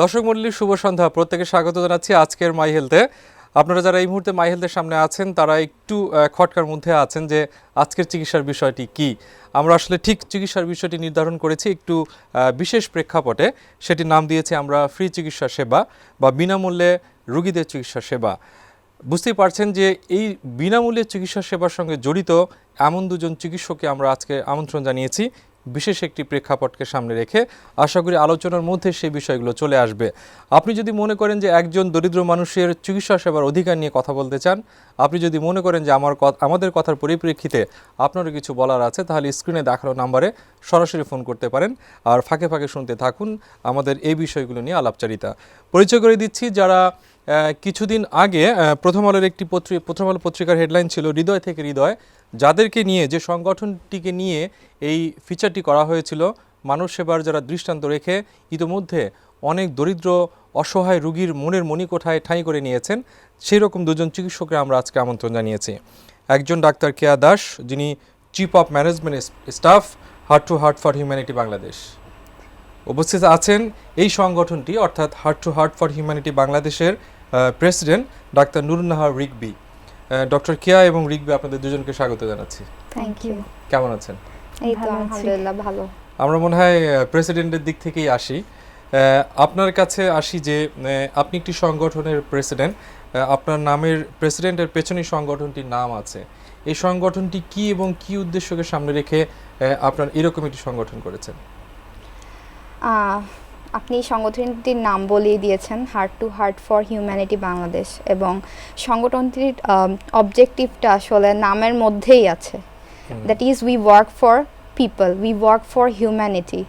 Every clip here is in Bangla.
দর্শক মন্ডলীর শুভ সন্ধ্যা। প্রত্যেকে স্বাগত জানাচ্ছি আজকের মাই হেলথে আপনারা যারা এই মুহূর্তে মাই হেলথের সামনে আছেন, তারা একটু খটকার মধ্যে আছেন যে আজকের চিকিৎসার বিষয়টি কি। আমরা আসলে ঠিক চিকিৎসার বিষয়টি নির্ধারণ করেছি একটু বিশেষ প্রেক্ষাপটে। সেটির নাম দিয়েছি আমরা ফ্রি চিকিৎসা সেবা বা বিনামূল্যে রুগীদের চিকিৎসা সেবা। বুঝতেই পারছেন যে এই বিনামূল্যে চিকিৎসা সেবার সঙ্গে জড়িত এমন দুজন চিকিৎসককে আমরা আজকে আমন্ত্রণ জানিয়েছি। বিশেষ একটি প্রেক্ষাপটকে সামনে রেখে আশা করি আলোচনার মধ্যে সেই বিষয়গুলো চলে আসবে। আপনি যদি মনে করেন যে একজন দরিদ্র মানুষের চিকিৎসা সেবার অধিকার নিয়ে কথা বলতে চান, আপনি যদি মনে করেন যে আমার আমাদের কথার পরিপ্রেক্ষিতে আপনারও কিছু বলার আছে, তাহলে স্ক্রিনে দেখানো নাম্বারে সরাসরি ফোন করতে পারেন আর ফাঁকে ফাঁকে শুনতে থাকুন আমাদের এই বিষয়গুলো নিয়ে আলাপচারিতা। পরিচয় করে দিচ্ছি যারা কিছুদিন আগে প্রথম আলোর একটি পত্রি- প্রথম আলো পত্রিকার হেডলাইন ছিল হৃদয় থেকে হৃদয়। যাদেরকে নিয়ে, যে সংগঠনটিকে নিয়ে এই ফিচারটি করা হয়েছিল, মানব সেবার যারা দৃষ্টান্ত রেখে ইতোমধ্যে অনেক দরিদ্র, অসহায় রুগীর মনের মণিকোঠায় ঠাঁই করে নিয়েছেন সেই রকম দুজন চিকিৎসককে আমরা আজকে আমন্ত্রণ জানিয়েছি। একজন ডাক্তার কেয়া দাস, যিনি chief of management staff heart to heart for humanity Bangladesh উপস্থিত আছেন এই সংগঠনটি, অর্থাৎ heart to heart for humanity বাংলাদেশের president doctor Nurunnahar Rikbi doctor Keya এবং রিকবি আপনাদের দুজনকে স্বাগত জানাচ্ছি। থ্যাংক ইউ কেমন আছেন? এই তো ভালো আলহামদুলিল্লাহ ভালো। আমরা মনে হয় প্রেসিডেন্টের দিক থেকেই আসি। আপনার কাছে আসি যে আপনি একটি সংগঠনের প্রেসিডেন্ট আপনার নামের প্রেসিডেন্টের পেছনে সংগঠনটির নাম আছে। এই সংগঠনটি কি এবং কি উদ্দেশ্যকে সামনে রেখে আপনার এরকম একটি সংগঠন করেছেন? আপনি সংগঠনটির নাম বলিয়ে দিয়েছেন heart to heart for humanity Bangladesh এবং সংগঠনটির অবজেক্টিভটা আসলে নামের মধ্যেই আছে। That is we work for people we work for humanity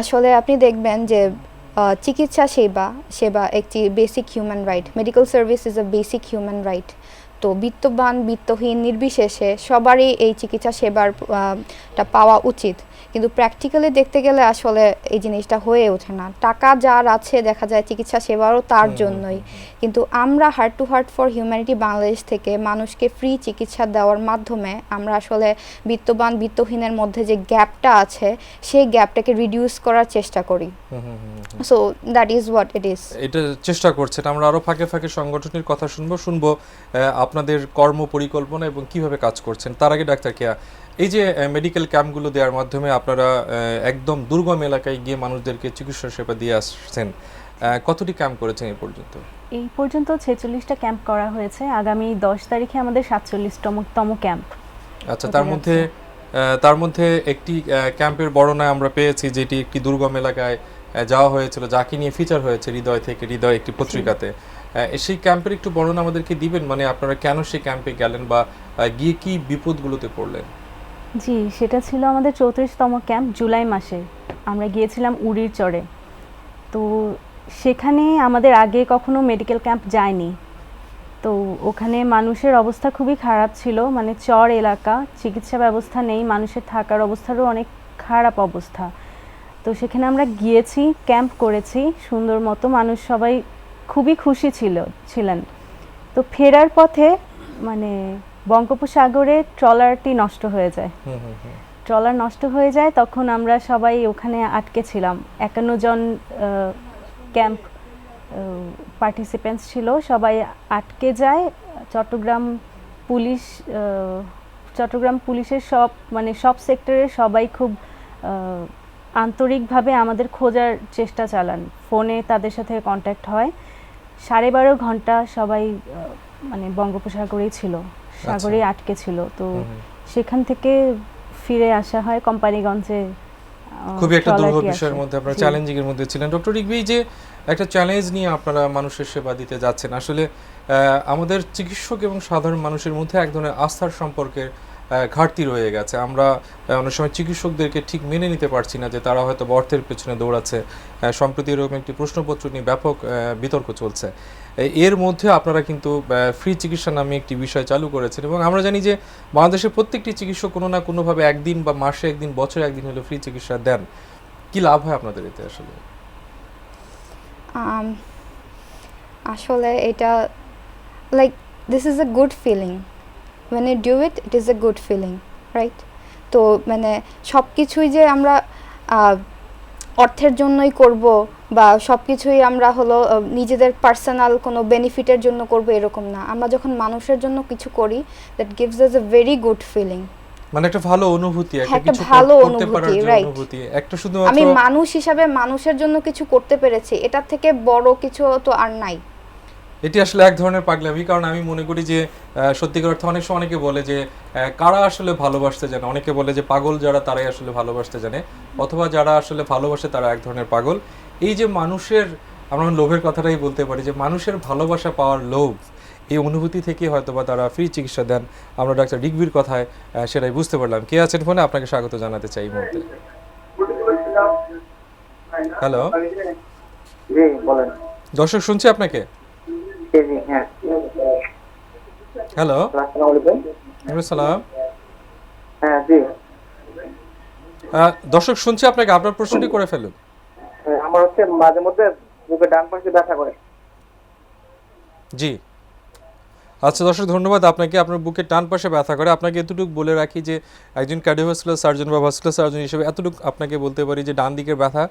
আসলে আপনি দেখবেন যে চিকিৎসা সেবা সেবা একটি basic human right medical service is a basic human right তো বিত্তবান বিত্তহীন নির্বিশেষে সবারই এই চিকিৎসা সেবার টা পাওয়া উচিত। কিন্তু প্র্যাকটিক্যালি দেখতে গেলে আসলে এই জিনিসটা হয়ে ওঠে না। টাকা যার আছে দেখা যায় চিকিৎসা সেবারও তার জন্যই। কিন্তু আমরা heart to heart for humanity Bangladesh থেকে মানুষকে ফ্রি চিকিৎসা দেওয়ার মাধ্যমে আমরা আসলে বিত্তবান বিত্তহীনের মধ্যে যে গ্যাপটা আছে সেই গ্যাপটাকে রিডিউস করার চেষ্টা করি। So that is what it is এটা চেষ্টা করছেন আমরা আরও ফাঁকে ফাঁকে সংগঠনের কথা শুনব শুনব আপনাদের কর্ম পরিকল্পনা এবং কীভাবে কাজ করছেন। তার আগে ডাক্তার কেয়া এই যে মেডিকেল ক্যাম্পগুলো দেওয়ার মাধ্যমে আপনারা একদম দুর্গম এলাকায় গিয়ে মানুষদেরকে চিকিৎসা সেবা দিয়ে আসছেন কতটি ক্যাম্প করেছেন এই পর্যন্ত? এই পর্যন্ত ছেচল্লিশটা ক্যাম্প করা হয়েছে। আগামী দশ তারিখে আমাদের সাতচল্লিশতম তম ক্যাম্প আচ্ছা তার মধ্যে তার মধ্যে একটি ক্যাম্পের বর্ণনা আমরা পেয়েছি যেটি একটি দুর্গম এলাকায় যাওয়া হয়েছিল যাকে নিয়ে ফিচার হয়েছে হৃদয় থেকে হৃদয় একটি পত্রিকাতে। সেই ক্যাম্পের একটু বর্ণনা আমাদেরকে দিবেন মানে আপনারা কেন সেই ক্যাম্পে গেলেন বা গিয়ে কি বিপদগুলোতে পড়লেন? জি, সেটা ছিল আমাদের চৌত্রিশতম ক্যাম্প জুলাই মাসে। আমরা গিয়েছিলাম উড়ির চরে। তো সেখানে আমাদের আগে কখনো মেডিকেল ক্যাম্প যায়নি। তো ওখানে মানুষের অবস্থা খুবই খারাপ ছিল। মানে চর এলাকা, চিকিৎসা ব্যবস্থা নেই, মানুষের থাকার অবস্থারও অনেক খারাপ অবস্থা। তো সেখানে আমরা গিয়েছি, ক্যাম্প করেছি। সুন্দর মতো মানুষ সবাই খুবই খুশি ছিল, ছিলেন। তো ফেরার পথে মানে বঙ্গোপসাগরে ট্রলারটি নষ্ট হয়ে যায়। ট্রলার নষ্ট হয়ে যায় তখন আমরা সবাই ওখানে আটকে ছিলাম। একান্ন জন ক্যাম্প পার্টিসিপেন্টস ছিল সবাই আটকে যায়। চট্টগ্রাম পুলিশ চট্টগ্রাম পুলিশের সব মানে সব সেক্টরের সবাই খুব আন্তরিকভাবে আমাদের খোঁজার চেষ্টা চালান। ফোনে তাদের সাথে কন্ট্যাক্ট হয়। সাড়ে বারো ঘণ্টা সবাই মানে বঙ্গোপসাগরেই ছিল। সাগরেই আটকে ছিল। তো। সেখান থেকে ফিরে আসা হয় কোম্পানিগঞ্জে খুবই একটা দুর্ভোগ বিষয়ের মধ্যে আপনারা চ্যালেঞ্জিং এর মধ্যে ছিলেন। ডক্টর রিকবি যে একটা চ্যালেঞ্জ নিয়ে আপনারা মানুষের সেবা দিতে যাচ্ছেন আসলে আহ, আমাদের চিকিৎসক এবং সাধারণ মানুষের মধ্যে এক ধরনের আস্থার সম্পর্কের ঘাটতি রয়ে গেছে। আমরা অনেক সময় চিকিৎসকদেরকে ঠিক মেনে নিতে পারছি না যে তারা হয়তো অর্থের পেছনে দৌড়াচ্ছে। সম্প্রতি এরকম একটি প্রশ্নপত্র নিয়ে ব্যাপক বিতর্ক চলছে। এর মধ্যে আপনারা কিন্তু ফ্রি চিকিৎসা নামে একটি বিষয় চালু করেছেন এবং আমরা জানি যে বাংলাদেশের প্রত্যেকটি চিকিৎসক কোনো না কোনোভাবে একদিন বা মাসে একদিন, বছরে একদিন হলে ফ্রি চিকিৎসা দেন। কি লাভ হয় আপনাদের এতে আসলে? আসলে এটা like this is a good feeling when you do it it is a good feeling right? তো মানে সব কিছুই যে আমরা অর্থের জন্যই করব বা সব কিছুই আমরা হলো নিজেদের পার্সোনাল কোনো বেনিফিটের জন্য করব এরকম না। আমরা যখন মানুষের জন্য কিছু করি that gives us a very good feeling মানে একটা ভালো অনুভূতি একটা হ্যাঁ, ভালো অনুভূতি. অনুভূতি। একটা আমি শুধুমাত্র মানুষ হিসাবে মানুষের জন্য কিছু করতে পেরেছি এটার থেকে বড় কিছু তো আর নাই। এটি আসলে এক ধরনের পাগলামি কারণ আমি মনে করি যে সত্যিকার অর্থে অনেক সময় অনেকে বলে যে কারা আসলে ভালোবাসতে জানে? অনেকে বলে যে পাগল যারা তারাই আসলে ভালোবাসতে জানে অথবা যারা আসলে ভালোবাসে তারা এক ধরনের পাগল। এই যে মানুষের আমরা লোভের কথাটাই বলতে পারি যে মানুষের ভালোবাসা পাওয়ার লোভ এই অনুভূতি থেকে হয়তো বা তারা ফ্রি চিকিৎসা দেন। আমরা ডাক্তার রিকবির কথায় সেটাই বুঝতে পারলাম। কে আছেন ফোনে? আপনাকে স্বাগত জানাতে চাই এই মুহূর্তে। হ্যালো বলেন। দর্শক শুনছি আপনাকে? হ্যালো সালাম হ্যাঁ দর্শক শুনছি আপনাকে আপনার প্রশ্নটি করে ফেলুন। হ্যাঁ, আমার হচ্ছে মাঝে মধ্যে বুকে ডান পাশে ব্যথা করে। জি। আচ্ছা দর্শক, ধন্যবাদ আপনাকে। আপনার বুকের টান পাশে ব্যথা করে। আপনাকে এতটুকু বলে রাখি যে, একজন কার্ডিওভাস্কুলার সার্জন বা ভাস্কুলার সার্জন হিসেবে এতটুকু আপনাকে বলতে পারি যে, ডান দিকের ব্যথা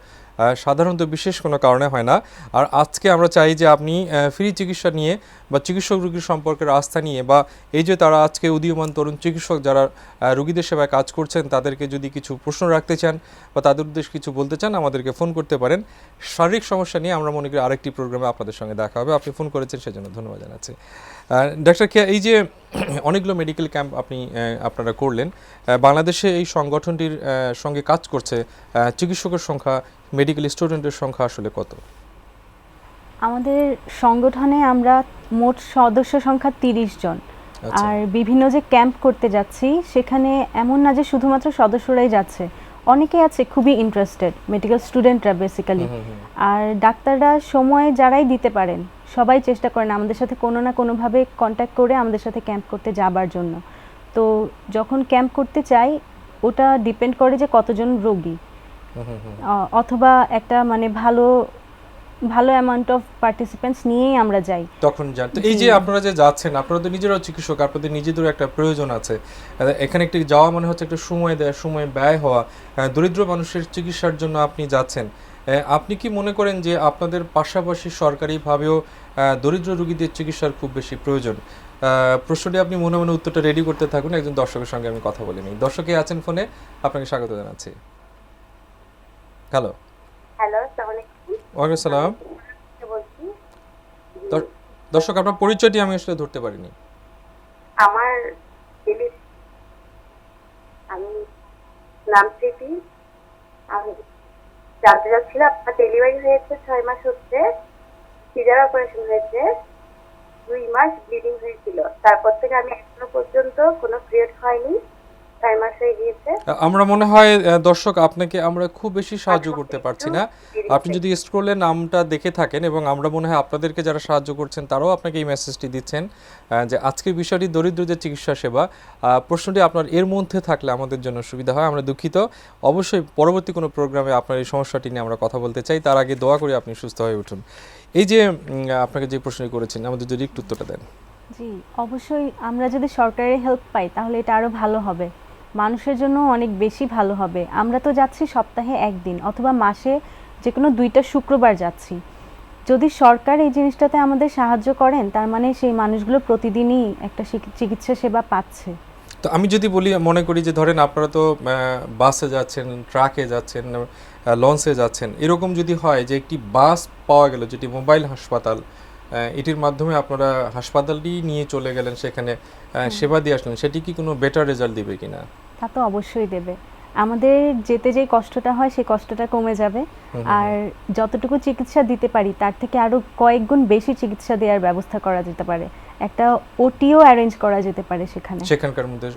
সাধারণত বিশেষ কোনো কারণে হয় না। আর আজকে আমরা চাই যে, আপনি ফ্রি চিকিৎসা নিয়ে বা চিকিৎসক রুগীর সম্পর্কের আস্থা নিয়ে বা এই যে, তারা আজকে উদীয়মান তরুণ চিকিৎসক যারা রোগীদের সেবায় কাজ করছেন, তাদেরকে যদি কিছু প্রশ্ন রাখতে চান বা তাদের উদ্দেশ্যে কিছু বলতে চান, আমাদেরকে ফোন করতে পারেন। শারীরিক সমস্যা নিয়ে আমরা মনে করি আরেকটি প্রোগ্রামে আপনাদের সঙ্গে দেখা হবে। আপনি ফোন করেছেন, সেজন্য ধন্যবাদ জানাচ্ছি। ডাক্তার কে এই যে অনেকগুলো মেডিকেল ক্যাম্প আপনি আপনারা করলেন বাংলাদেশে এই সংগঠনটির সঙ্গে কাজ করছে চিকিৎসকের সংখ্যা মেডিকেল স্টুডেন্টের সংখ্যা আসলে কত? আমাদের সংগঠনে আমরা মোট সদস্য সংখ্যা তিরিশ জন। আচ্ছা। আর বিভিন্ন যে ক্যাম্প করতে যাচ্ছি সেখানে এমন না যে শুধুমাত্র সদস্যরাই যাচ্ছে। অনেকে আছে খুবই ইন্টারেস্টেড মেডিকেল স্টুডেন্টরা বেসিক্যালি। আর ডাক্তাররা সময় যারাই দিতে পারেন সবাই চেষ্টা করেন আমাদের সাথে কোনো না কোনোভাবে কন্ট্যাক্ট করে আমাদের সাথে ক্যাম্প করতে যাবার জন্য। তো যখন ক্যাম্প করতে চাই ওটা ডিপেন্ড করে যে কতজন রোগী। অথবা একটা মানে ভালো ভালো অ্যামাউন্ট অফ পার্টিসিপেন্টস নিয়েই আমরা যাই। তখন জান তো এই যে আপনারা যে যাচ্ছেন আপনারা তো নিজেরাও চিকিৎসক আপনাদের নিজেদেরও একটা প্রয়োজন আছে। এখানে একটি যাওয়া মানে হচ্ছে একটা সময় দেয় সময় ব্যয় হওয়া। দরিদ্র মানুষের চিকিৎসার জন্য আপনি যাচ্ছেন। আপনি কি মনে করেন যে আপনাদের পাশাপাশি সরকারিভাবেও দরিদ্র রোগীদের চিকিৎসার খুব বেশি প্রয়োজন? প্রশ্নটি আপনি মনে মনে উত্তরটা রেডি করতে থাকুন একজন দর্শকের সঙ্গে আমি কথা বলে নিই। দর্শকে আছেন ফোনে আপনাকে স্বাগত জানাচ্ছি। হ্যালো হ্যালো ওয়ালাইকুম সালাম দর্শক আপনার পরিচয়টি আমি আসলে ধরতে পারিনি। আমার আমি নাম স্মৃতি আমি জানতে চাচ্ছিল, আপনার ডেলিভারি হয়েছে ছয় মাস হচ্ছে সিজার অপারেশন হয়েছে, দুই মাস ব্লিডিং হয়েছিল। তারপর থেকে আমি এখনও পর্যন্ত কোনো পিরিয়ড হয়নি ছয় মাস হয়ে গিয়েছে। আমরা মনে হয় দর্শক আপনাকে আমরা খুব বেশি সাহায্য করতে পারছি না। আপনি যদি স্ক্রোলে নামটা দেখে থাকেন এবং আমরা মনে হয় আপনাদেরকে যারা সাহায্য করছেন তারাও আপনাকে এই মেসেজটি দিচ্ছেন যে আজকের বিষয়টি দরিদ্রদের চিকিৎসা সেবা প্রশ্নটি আপনার এর মধ্যে থাকলে আমাদের জন্য সুবিধা হয় আমরা দুঃখিত। অবশ্যই পরবর্তী কোনো প্রোগ্রামে আপনার এই সমস্যাটি নিয়ে আমরা কথা বলতে চাই তার আগে দোয়া করি আপনি সুস্থ হয়ে উঠুন। এই যে আপনাকে যে প্রশ্নটি করেছেন আমাদের যদি একটু উত্তরটা দেন। জি অবশ্যই আমরা যদি সরকারের হেল্প পাই তাহলে এটা আরও ভালো হবে। মানুষের জন্য অনেক বেশি ভালো হবে। আমরা তো যাচ্ছি সপ্তাহে একদিন অথবা মাসে যে কোনো দুইটা শুক্রবার যাচ্ছি। যদি সরকার এই জিনিসটাতে আমাদের সাহায্য করেন, তার মানে সেই মানুষগুলো প্রতিদিনই একটা চিকিৎসা সেবা পাচ্ছে। তো আমি যদি বলি, মনে করি যে ধরেন আপনারা তো বাসে যাচ্ছেন, ট্রাকে যাচ্ছেন লঞ্চে যাচ্ছেন, এরকম যদি হয় যে একটি বাস পাওয়া গেল, যেটি মোবাইল হাসপাতাল এটির মাধ্যমে আপনারা হাসপাতালটি নিয়ে চলে গেলেন সেখানে সেবা দিয়ে আসলেন। সেটি কি কোনো বেটার রেজাল্ট দিবে কিনা? তা তো অবশ্যই দেবে। আমাদের যেতে যে কষ্টটা হয় সেই কষ্টটা কমে যাবে। আর যতটুকু চিকিৎসা দিতে পারি তার থেকে আরও কয়েক গুণ বেশি চিকিৎসা দেওয়ার ব্যবস্থা করা যেতে পারে। একটা ওটিও অ্যারেঞ্জ করা যেতে পারে সেখানে। সেখানকার মধ্যে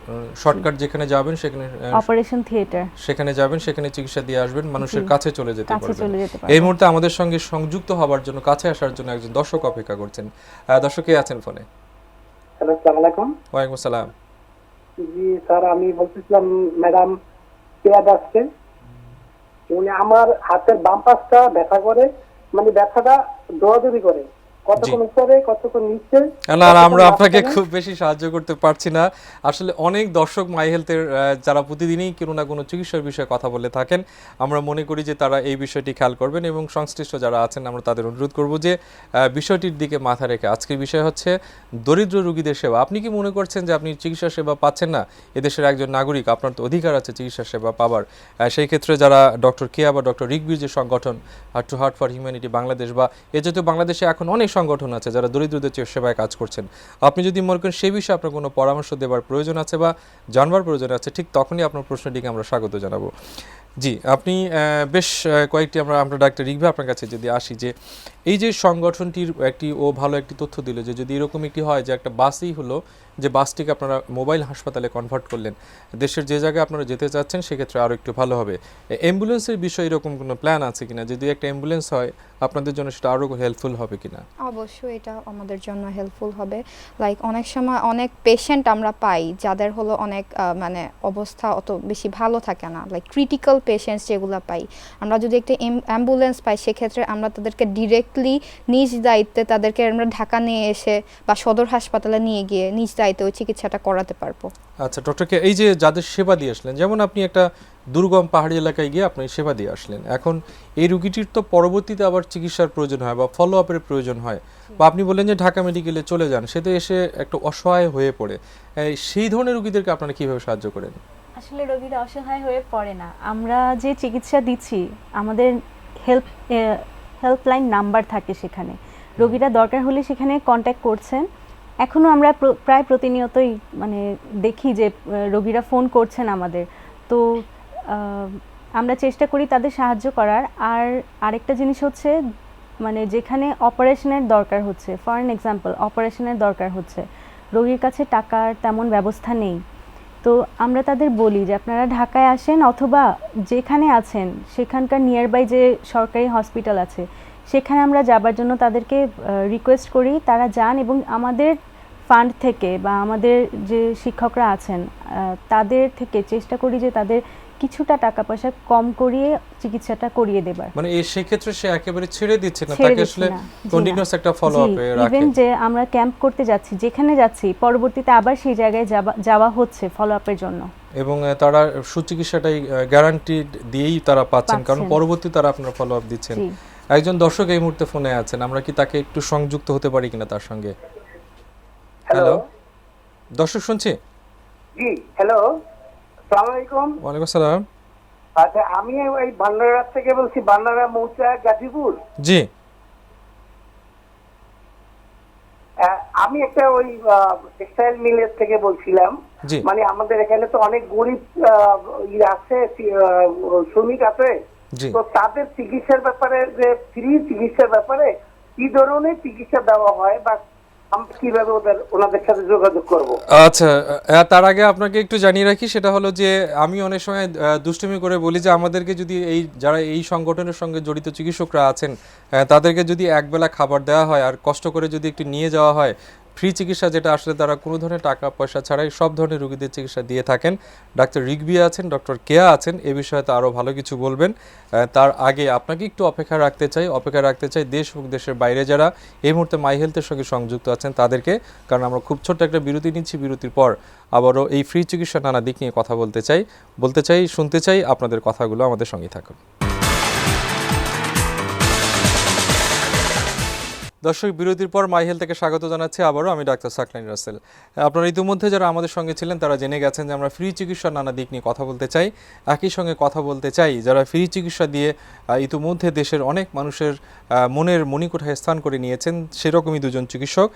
শর্টকাট যেখানে যাবেন সেখানে অপারেশন থিয়েটার সেখানে যাবেন সেখানে চিকিৎসা দিয়ে আসবেন মানুষের কাছে চলে যেতে কাছে পারবেন। চলে যেতে পারে এই মুহূর্তে আমাদের সঙ্গে সংযুক্ত হবার জন্য কাছে আসার জন্য একজন দর্শক অপেক্ষা করছেন। আহ, দর্শক কে আছেন ফোনে? হ্যালো আসসালামু আলাইকুম। ওয়ালাইকুম আসসালাম। জি স্যার আমি বলতেছিলাম ম্যাডাম পেয়াদ আসছে। মানে আমার হাতের বাম পাশটা ব্যথা করে মানে ব্যথাটা দৌড়াদৌড়ি করে। কতক্ষণ উপরে কতক্ষণ নিচে? না না কতক্ষণ আমরা আপনাকে? খুব বেশি সাহায্য করতে পারছি না। আসলে অনেক দর্শক মাই হেলথের যারা প্রতিদিনই কোনো না কোনো চিকিৎসার বিষয়ে কথা বলে থাকেন আমরা মনে করি যে তারা এই বিষয়টি খেয়াল করবেন এবং সংশ্লিষ্ট যারা আছেন আমরা তাদের অনুরোধ করব যে বিষয়টির দিকে মাথা রেখে। আজকের বিষয় হচ্ছে দরিদ্র রোগীদের সেবা। আপনি কি মনে করছেন যে আপনি চিকিৎসা সেবা পাচ্ছেন না? এদেশের একজন নাগরিক আপনার তো অধিকার আছে চিকিৎসা সেবা পাবার। সেই ক্ষেত্রে যারা ডক্টর কেয়া বা ডক্টর রিকবির যে সংগঠন heart to heart for humanity Bangladesh বা এ জাতীয় বাংলাদেশে এখন অনেক সংগঠন আছে যারা দরিদ্রদের চেয়ে সেবায় কাজ করছেন। আপনি যদি মনে করেন সেই বিষয়ে আপনার কোনো পরামর্শ দেওয়ার প্রয়োজন আছে বা জানবার প্রয়োজন আছে, ঠিক তখনই আপনার প্রশ্নটিকে আমরা স্বাগত জানাব। জি, আপনি বেশ কয়েকটি আমরা আমরা ডাক্তার রিগভে আপনার কাছে যদি আসি যে, এই যে সংগঠনটির একটি ও ভালো একটি তথ্য দিল যে যদি এরকম একটি হয় যে একটা বাসই হলো যে বাসটিকে আপনারা মোবাইল হাসপাতালে কনভার্ট করলেন, দেশের যে জায়গায় আপনারা যেতে চাচ্ছেন সেক্ষেত্রে আরও একটু ভালো হবে। অ্যাম্বুলেন্সের বিষয়ে এরকম কোনো প্ল্যান আছে কিনা? যদি একটা অ্যাম্বুলেন্স হয়, আপনাদের জন্য সেটা আরও হেল্পফুল হবে কিনা? অবশ্যই এটা আমাদের জন্য হেল্পফুল হবে। লাইক অনেক সময় অনেক পেশেন্ট আমরা পাই যাদের হলো অনেক মানে অবস্থা অত বেশি ভালো থাকে না। লাইক ক্রিটিক্যাল পেশেন্টস যেগুলো পাই। আমরা যদি একটা অ্যাম্বুলেন্স পাই, সেক্ষেত্রে আমরা তাদেরকে ডিরেক্টলি নিজ দায়িত্বে তাদেরকে আমরা ঢাকা নিয়ে এসে বা সদর হাসপাতালে নিয়ে গিয়ে নিজ দায়িত্বে ওই চিকিৎসাটা করাতে পারব। আচ্ছা ডক্টরকে এই যে যাদের সেবা দিয়ে আসলেন যেমন আপনি একটা দুর্গম পাহাড়ি এলাকায় গিয়ে আপনি সেবা দিয়ে আসলেন। এখন এই রুগীটির তো পরবর্তীতে আবার চিকিৎসার প্রয়োজন হয় বা ফলো আপের প্রয়োজন হয়। বা আপনি বললেন যে ঢাকা মেডিকেলে চলে যান সে তো এসে একটা অসহায় হয়ে পড়ে। এই সেই ধরনের রুগীদেরকে আপনারা কীভাবে সাহায্য করেন? আসলে রোগীরা অসহায় হয়ে পড়ে না। আমরা যে চিকিৎসা দিচ্ছি আমাদের হেল্প হেল্পলাইন নাম্বার থাকে সেখানে। রোগীরা দরকার হলে সেখানে কন্ট্যাক্ট করছেন। এখনও আমরা প্র- প্রায় প্রতিনিয়তই মানে দেখি যে রোগীরা ফোন করছেন আমাদের। তো আমরা চেষ্টা করি তাদের সাহায্য করার। আর আরেকটা জিনিস হচ্ছে মানে যেখানে অপারেশনের দরকার হচ্ছে ফর অ্যান এক্সাম্পল অপারেশনের দরকার হচ্ছে, রোগীর কাছে টাকার তেমন ব্যবস্থা নেই। তো আমরা তাদের বলি যে, আপনারা ঢাকায় আসেন অথবা যেখানে আছেন, সেখানকার নিয়ারবাই যে সরকারি হসপিটাল আছে, সেখানে আমরা যাবার জন্য তাদেরকে রিকোয়েস্ট করি। তারা যান এবং আমাদের ফান্ড থেকে বা আমাদের যে শিক্ষকরা আছেন তাদের থেকে চেষ্টা করি যে তাদের কিছুটা টাকা পয়সা কম করিয়ে চিকিৎসাটা করিয়ে দেবার। মানে এই সেক্ষেত্রে সে একেবারে ছেড়ে দিচ্ছে না তাকে আসলে। কন্টিনিউয়াস একটা ফলো আপে রাখে। ইভেন যে আমরা ক্যাম্প করতে যাচ্ছি যেখানে যাচ্ছি পরবর্তীতে আবার সেই জায়গায় যাওয়া হচ্ছে ফলো আপের জন্য। এবং তারা সুচিকিৎসাটাই গ্যারান্টি দিয়েই তারা পাচ্ছেন কারণ। পরবর্তী তারা আপনার ফলো আপ দিচ্ছেন একজন দর্শক এই মুহূর্তে ফোনে আছেন আমরা কি তাকে একটু সংযুক্ত হতে পারি কিনা তার সঙ্গে? হ্যালো? দর্শক শুনছি? জি হ্যালো? সালাম আলাইকুম। ওয়ালাইকুম আসসালাম। আচ্ছা আমি ওই ভান্ডারা থেকে বলছি ভান্ডারা মৌচা গাজীপুর। জি। আমি একটা ওই টেক্সটাইল মিলের থেকে বলছিলাম। মানে আমাদের এখানে তো অনেক গরিব আছে শ্রমিক আছে। তো তাদের চিকিৎসার ব্যাপারে যে ফ্রি চিকিৎসার ব্যাপারে কি ধরনের চিকিৎসা দেওয়া হয় বা আচ্ছা তার আগে আপনাকে একটু জানিয়ে রাখি, সেটা হলো যে আমি অনেক সময় দুষ্টুমি করে বলি যে আমাদেরকে যদি এই, যারা এই সংগঠনের সঙ্গে জড়িত চিকিৎসকরা আছেন তাদেরকে যদি একবেলা খাবার দেওয়া হয় আর কষ্ট করে যদি একটু নিয়ে যাওয়া হয় ফ্রি চিকিৎসা যেটা আসলে তারা কোনো ধরনের টাকা, পয়সা ছাড়াই সব ধরনের রোগীদের চিকিৎসা দিয়ে থাকেন। ডাক্তার রিগবি আছেন, ডক্টর কেয়া আছেন, এ বিষয়ে তো আরও ভালো কিছু বলবেন। তার আগে আপনাকে একটু অপেক্ষা রাখতে চাই, অপেক্ষা রাখতে চাই দেশ এবং দেশের বাইরে যারা এই মুহূর্তে মাই হেলথের সঙ্গে সংযুক্ত আছেন তাদেরকে, কারণ আমরা খুব ছোট্ট একটা বিরতি নিচ্ছি, বিরতির পর আবারও এই ফ্রি চিকিৎসা নানা দিক নিয়ে কথা বলতে চাই। বলতে চাই, শুনতে চাই আপনাদের কথাগুলো, আমাদের সঙ্গে থাকুন। দর্শক বিরতির পর মাইহেল থেকে স্বাগত জানাচ্ছি আবারও, আমি ডাক্তার সাকলাইন রাসেল। আপনারা ইতিমধ্যে যারা আমাদের সঙ্গে ছিলেন, তারা জেনে গেছেন যে আমরা ফ্রি চিকিৎসার নানা দিক নিয়ে কথা বলতে চাই। একই সঙ্গে কথা বলতে চাই, যারা ফ্রি চিকিৎসা দিয়ে ইতিমধ্যে দেশের অনেক মানুষের মনের মণিকোঠায় স্থান করে নিয়েছেন, সেরকমই দুজন চিকিৎসক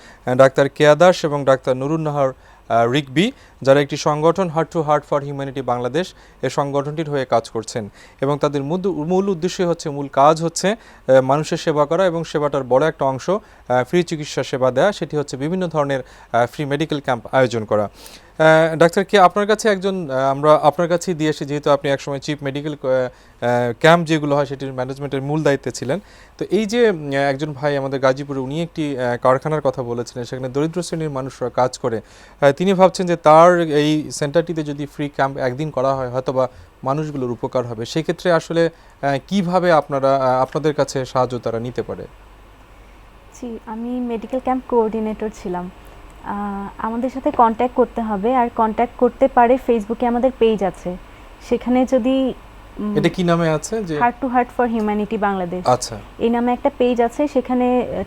ডাক্তার কেয়া দাস এবং ডাক্তার নুরুন্নাহার রিকবি যারা একটি সংগঠন heart to heart for humanity Bangladesh এ সংগঠনটির হয়ে কাজ করছেন। এবং তাদের মূল- মূল উদ্দেশ্য হচ্ছে, মূল কাজ হচ্ছে মানুষের সেবা করা এবং সেবাটার বড় একটা অংশ ফ্রি চিকিৎসা সেবা দেওয়া সেটি হচ্ছে বিভিন্ন ধরনের ফ্রি মেডিকেল ক্যাম্প আয়োজন করা। ডাক্তার কি আপনার কাছে একজন আমরা আপনার কাছেই দিয়ে এসে যেহেতু আপনি একসময় চিফ মেডিকেল ক্যাম্প যেগুলো হয় সেটির ম্যানেজমেন্টের মূল দায়িত্বে ছিলেন। তো এই যে একজন ভাই আমাদের গাজীপুরে, উনি একটি কারখানার কথা বলেছিলেন, সেখানে দরিদ্র শ্রেণির মানুষরা কাজ করে। তিনি ভাবছেন যে তার এই সেন্টারটিতে যদি ফ্রি ক্যাম্প একদিন করা হয় হয়তো বা মানুষগুলোর উপকার হবে। সেক্ষেত্রে আসলে কীভাবে আপনারা আপনাদের কাছে সাহায্য তারা নিতে পারে? জি, আমি মেডিকেল ক্যাম্প কোঅর্ডিনেটর ছিলাম। আমাদের সাথে কন্ট্যাক্ট করতে হবে। আর কন্ট্যাক্ট করতে পারে ফেসবুকে আমাদের পেজ আছে। সেখানে যদি এটা কি নামে আছে যে heart to heart for humanity Bangladesh আচ্ছা। এই নামে একটা পেজ আছে। সেখানে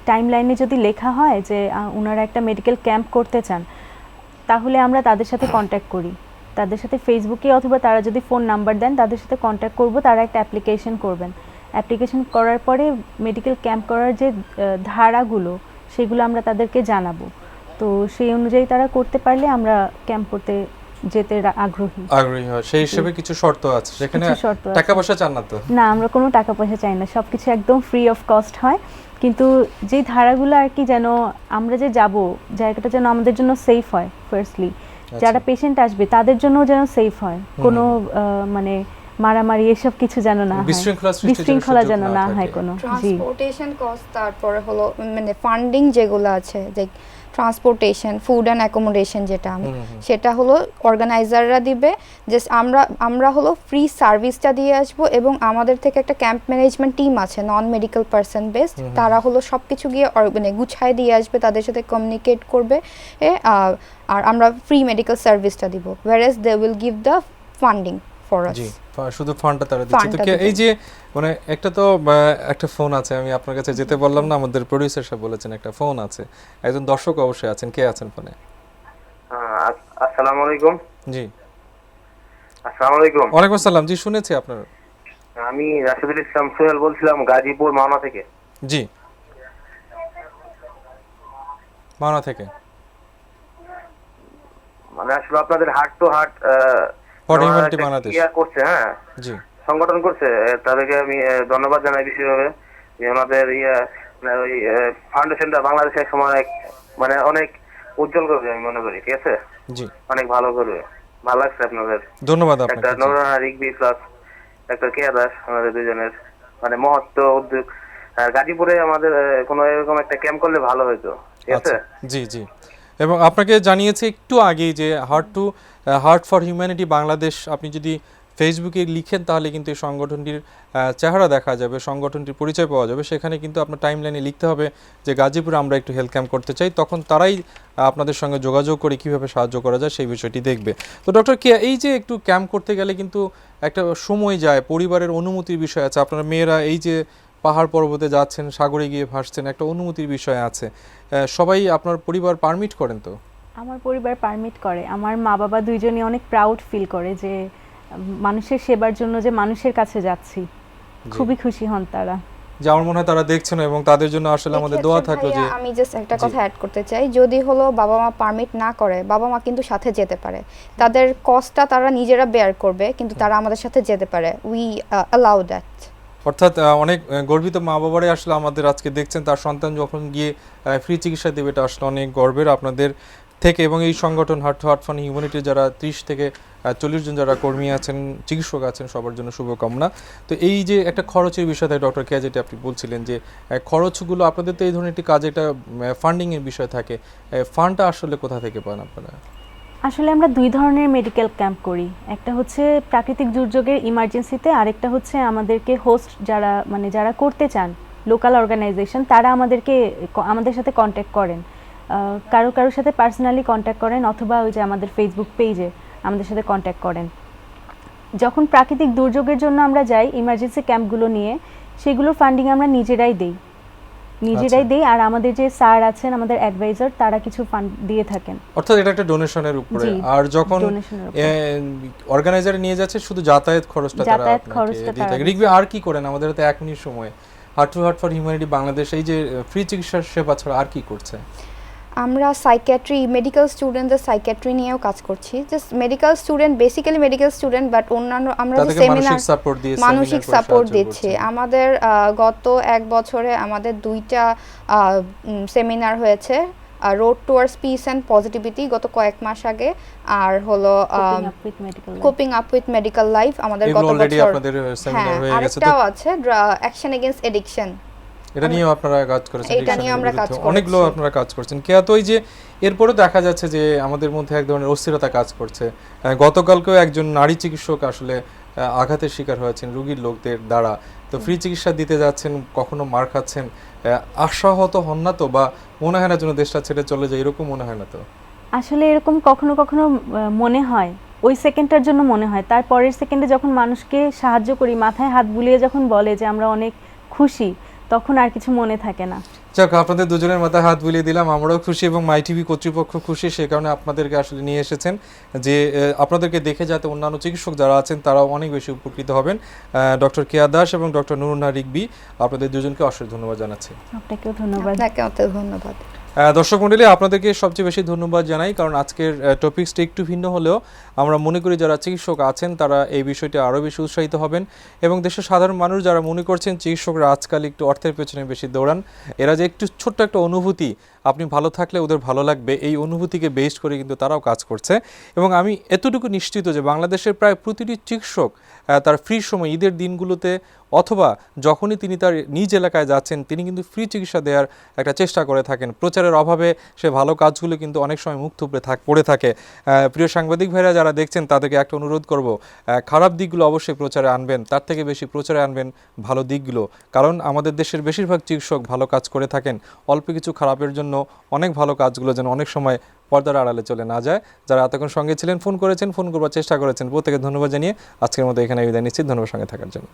টাইম লাইনে যদি লেখা হয় যে ওনারা একটা মেডিকেল ক্যাম্প করতে চান তাহলে আমরা তাদের সাথে কন্ট্যাক্ট করি। তাদের সাথে ফেসবুকে অথবা তারা যদি ফোন নাম্বার দেন তাদের সাথে কন্ট্যাক্ট করব। তারা একটা অ্যাপ্লিকেশন করবেন। অ্যাপ্লিকেশন করার পরে মেডিকেল ক্যাম্প করার যে ধারাগুলো সেগুলো আমরা তাদেরকে জানাব। তো সেই অনুযায়ী তারা করতে পারলে আমরা ক্যাম্প করতে যেতে আগ্রহী। আগ্রহী হয়। সেই হিসেবে কিছু শর্ত আছে। সেখানে। টাকা পয়সা চান না তো? না আমরা কোনো টাকা পয়সা চাই না। সব কিছু একদম ফ্রি অফ কস্ট হয়। কিন্তু যেই ধারাগুলো আর কি যেন আমরা যে যাব জায়গাটা যেন আমাদের জন্য সেফ হয় ফার্স্টলি যারা পেশেন্ট আসবে তাদের জন্য যেন সেফ হয়। কোনো আহ, মানে মারামারি এসব কিছু যেন না হয়। বিশৃঙ্খলা যেন না হয় কোনো। ট্রান্সপোর্টেশন কস্ট তারপরে হলো মানে ফান্ডিং যেগুলো আছে যে ট্রান্সপোর্টেশন ফুড অ্যান্ড অ্যাকোমোডেশন যেটা। সেটা হলো অর্গানাইজাররা দিবে। জাস্ট আমরা আমরা হলো ফ্রি সার্ভিসটা দিয়ে আসব এবং আমাদের থেকে একটা ক্যাম্প ম্যানেজমেন্ট টিম আছে নন মেডিকেল পার্সন বেসড তারা হলো সব কিছু গিয়ে মানে গুছায় দিয়ে আসবে তাদের সাথে কমিউনিকেট করবে। আর আমরা ফ্রি মেডিকেল সার্ভিসটা দিব। Whereas they will give the funding for us জি শুধু ফান্ডটা তারা দিচ্ছে। তো এই যে মানে একটা তো একটা ফোন আছে আমি আপনার কাছে যেতে বললাম না আমাদের প্রোডিউসার সাহেব বলেছেন একটা ফোন আছে। একজন দর্শক অবশ্যই আছেন কে আছেন ফোনে? আসসালামু আলাইকুম। জি। আসসালামু আলাইকুম। ওয়ালাইকুম আসসালাম জি শুনেছি আপনার। আমি রাশিদুল ইসলাম সোহেল বলছিলাম গাজীপুর মাওনা থেকে। জি। মাওনা থেকে। মানে আসলে আপনাদের heart to heart Humanity Bangladesh. করছে হ্যাঁ? জি। সংগঠন করছে তাদেরকে আমি ধন্যবাদ জানাই বিশেষভাবে। যে ওনাদের ইয়ে মানে ওই ফাউন্ডেশনটা বাংলাদেশে এক সময় মানে অনেক উজ্জ্বল করবে আমি মনে করি ঠিক আছে? জি। অনেক ভালো করবে। ভালো লাগছে আপনাদের। ধন্যবাদ একটা আপনাকে জি। নৌরানা রিগবি প্লাস একটা কেয়া দাস আমাদের দুজনের মানে মহত্ব উদ্যোগ। গাজীপুরে আমাদের কোনো এরকম একটা ক্যাম্প করলে ভালো হতো ঠিক আছে? আচ্ছা জি জি। এবং আপনাকে জানিয়েছে একটু আগেই যে heart to heart for humanity Bangladesh, আপনি যদি ফেসবুকে লিখেন তাহলে কিন্তু এই সংগঠনটির চেহারা দেখা যাবে, সংগঠনটির পরিচয় পাওয়া যাবে। সেখানে কিন্তু আপনার টাইম লাইনে লিখতে হবে যে গাজীপুরে আমরা একটু হেলথ ক্যাম্প করতে চাই। তখন তারাই আপনাদের সঙ্গে যোগাযোগ করে কীভাবে সাহায্য করা যায় সেই বিষয়টি দেখবে। তো ডক্টর কে, এই যে একটু ক্যাম্প করতে গেলে কিন্তু একটা সময় যায়, পরিবারের অনুমতির বিষয় আছে, আপনার মেয়েরা এই যে পাহাড় পর্বতে যাচ্ছেন সাগরে গিয়ে ভাসছেন একটা অনুমতির বিষয় আছে। সবাই আপনার পরিবার পারমিট করেন তো? আমার পরিবার পারমিট করে। আমার মা বাবা দুইজনই অনেক প্রাউড ফিল করে যে মানুষের সেবার জন্য যে মানুষের কাছে যাচ্ছি। খুবই খুশি হন তারা। যে আমার মনে হয় তারা দেখছেন এবং তাদের জন্য আসলে আমাদের দোয়া থাকল যে আমি জাস্ট একটা কথা অ্যাড করতে চাই। যদি হলো বাবা মা পারমিট না করে বাবা মা কিন্তু সাথে যেতে পারে। তাদের কস্টটা তারা নিজেরা বেয়ার করবে কিন্তু তারা আমাদের সাথে যেতে পারে। উই অ্যালাউ দ্যাট অর্থাৎ অনেক গর্বিত মা বাবারাই আসলে আমাদের আজকে দেখছেন। তার সন্তান যখন গিয়ে ফ্রি চিকিৎসা দেবে, এটা আসলে অনেক গর্বের আপনাদের থেকে। এবং এই সংগঠন হার্ট হার্ট ফান হিউম্যানিটি যারা ত্রিশ থেকে চল্লিশ জন যারা কর্মী আছেন, চিকিৎসক আছেন, সবার জন্য শুভকামনা। তো এই যে একটা খরচের বিষয় থাকে ডক্টর কেয়া যেটা আপনি বলছিলেন যে খরচগুলো আপনাদের তো এই ধরনের একটি কাজ, এটা ফান্ডিংয়ের বিষয় থাকে। ফান্ডটা আসলে কোথা থেকে পান আপনারা? আসলে আমরা দুই ধরনের মেডিকেল ক্যাম্প করি। একটা হচ্ছে প্রাকৃতিক দুর্যোগের ইমার্জেন্সিতে আরেকটা হচ্ছে আমাদেরকে হোস্ট যারা মানে যারা করতে চান লোকাল অর্গানাইজেশন তারা আমাদেরকে, আমাদের সাথে কন্ট্যাক্ট করেন। কারও কারোর সাথে পার্সোনালি কন্ট্যাক্ট করেন অথবা ওই যে আমাদের ফেসবুক পেজে আমাদের সাথে কন্ট্যাক্ট করেন। যখন প্রাকৃতিক দুর্যোগের জন্য আমরা যাই ইমার্জেন্সি ক্যাম্পগুলো নিয়ে, সেগুলোর ফান্ডিং আমরা নিজেরাই দেই। নিজেরাই আচ্ছা। দেই আর আমাদের যে স্যার আছেন আমাদের অ্যাডভাইজার তারা কিছু ফান্ড দিয়ে থাকেন। অর্থাৎ এটা একটা ডোনেশনের উপরে। আর যখন donation-এর নিয়ে যাচ্ছে শুধু যাতায়াত খরচটা তারা দিয়ে থাকে। রিগবি আর কি করেন? আমাদের তো এক মিনিট সময়। Heart to heart for humanity Bangladesh এই যে ফ্রি চিকিৎসার সেবা ছাড়া আর কি করছে? আমরা সাইকিয়াট্রি মেডিকেল স্টুডেন্টদের সাইকিয়াট্রি নিয়েও কাজ করছি। Just medical student basically medical student but অন্যান্য আমরা যে সেমিনার মানসিক সাপোর্ট দিচ্ছি। আমাদের আহ, গত এক বছরে আমাদের দুইটা সেমিনার হয়েছে। Road towards peace and positivity গত কয়েক মাস আগে। আর হলো Coping up with medical life. Coping up with medical life আমাদের গত বছর হ্যাঁ হয়ে আরেকটাও আছে অ্যাকশন এগেইনস্ট এডিকশন এটা নিয়েও আপনারা কাজ করেছেন এটা নিয়ে আমরা কাজ করেছি। অনেকগুলো আপনারা কাজ করছেন। কেয়া তো ওই যে এরপরে দেখা যাচ্ছে যে আমাদের মধ্যে এক ধরনের অস্থিরতা কাজ করছে। গতকালকেও একজন নারী চিকিৎসক আসলে আঘাতের শিকার হয়েছেন রুগীর লোকদের দ্বারা। তো ফ্রি চিকিৎসা দিতে যাচ্ছেন কখনো মার খাচ্ছেন আশাহত হন না তো? বা মনে হয় না যেন দেশটা ছেড়ে চলে যায়? এরকম মনে হয় না তো? আসলে এরকম কখনো কখনো মনে হয়। ওই সেকেন্ডটার জন্য মনে হয়। তার পরের সেকেন্ডে যখন মানুষকে সাহায্য করি মাথায় হাত বুলিয়ে যখন বলে যে আমরা অনেক খুশি তখন আর কিছু মনে থাকে না। যাক আপনাদের দুজনের মাথায় হাত বুলিয়ে দিলাম। আমরাও খুশি এবং মাই টিভি কর্তৃপক্ষ খুশি সে কারণে আপনাদেরকে আসলে নিয়ে এসেছেন যে আপনাদেরকে দেখে যাতে অন্যান্য চিকিৎসক যারা আছেন তারাও অনেক বেশি উপকৃত হবেন। ডক্টর কেয়া দাস এবং ডক্টর নুরুন্না রিকবি আপনাদের দুজনকে অসংখ্য ধন্যবাদ জানাচ্ছি। আপনাকেও ধন্যবাদ। আপনাকে ধন্যবাদ। দর্শক মন্ডলী, আপনাদেরকে সবচেয়ে বেশি ধন্যবাদ জানাই, কারণ আজকের টপিক্সটি একটু ভিন্ন হলেও আমরা মনে করি যারা চিকিৎসক আছেন, তারা এই বিষয়টি আরও বেশি উৎসাহিত হবেন এবং দেশের সাধারণ মানুষ যারা মনে করছেন, চিকিৎসকরা আজকাল একটু অর্থের পেছনে বেশি দৌড়ান, এরা যে একটু ছোট্ট একটা অনুভূতি আপনি ভালো থাকলে ওদের ভালো লাগবে, এই অনুভূতিকে বেস করে কিন্তু তারাও কাজ করছে। এবং আমি এতটুকু নিশ্চিত যে বাংলাদেশের প্রায় প্রতিটি চিকিৎসক তার ফ্রি সময়, ঈদের দিনগুলোতে অথবা যখনই তিনি তার নিজ এলাকায় যাচ্ছেন, তিনি কিন্তু ফ্রি চিকিৎসা দেওয়ার একটা চেষ্টা করে থাকেন। প্রচারের অভাবে সে ভালো কাজগুলো কিন্তু অনেক সময় মুখ থুবড়ে থাক, পড়ে থাকে। প্রিয় সাংবাদিক ভাইরা, যারা দেখছেন, তাদেরকে একটা অনুরোধ করব খারাপ দিকগুলো অবশ্যই প্রচারে আনবেন, তার থেকে বেশি প্রচারে আনবেন ভালো দিকগুলো। কারণ আমাদের দেশের বেশিরভাগ চিকিৎসক ভালো কাজ করে থাকেন, অল্প কিছু খারাপের জন্য অনেক ভালো কাজগুলো যেন অনেক সময় পর্দার আড়ালে চলে না যায়। যারা এতক্ষণ সঙ্গে ছিলেন, ফোন করেছেন, ফোন করবার চেষ্টা করেছেন প্রত্যেকে ধন্যবাদ জানিয়ে আজকের মতো এখানে বিদায় নিচ্ছি। ধন্যবাদ সঙ্গে থাকার জন্য।